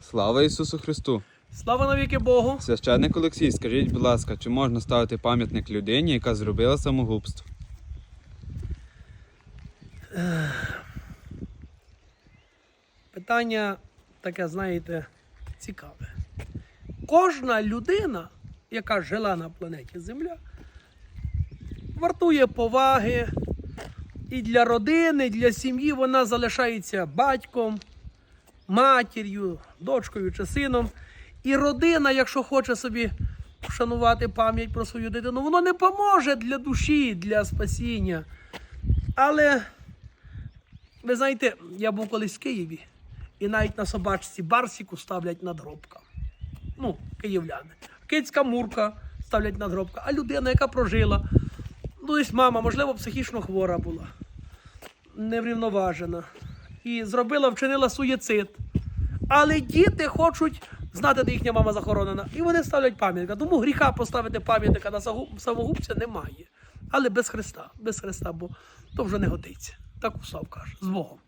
Слава Ісусу Христу! Слава навіки Богу! Священник Олексій, скажіть, будь ласка, чи можна ставити пам'ятник людині, яка зробила самогубство? Питання таке, знаєте, цікаве. Кожна людина, яка жила на планеті Земля, вартує поваги і для родини, і для сім'ї вона залишається батьком, матір'ю, дочкою чи сином. І родина, якщо хоче собі вшанувати пам'ять про свою дитину, воно не поможе для душі, для спасіння. Але ви знаєте, я був колись в Києві, і навіть на собачці Барсіку ставлять надгробка. Ну, київляни. Кицька мурка ставлять надгробка, а людина, яка прожила, ну, десь мама, можливо, психічно хвора була, неврівноважена. І зробила, вчинила суєцид. Але діти хочуть знати, де їхня мама захоронена. І вони ставлять пам'ятника. Тому гріха поставити пам'ятника на самогубця немає. Але без Христа, без Христа, бо то вже не годиться. Так Усав каже, з Богом.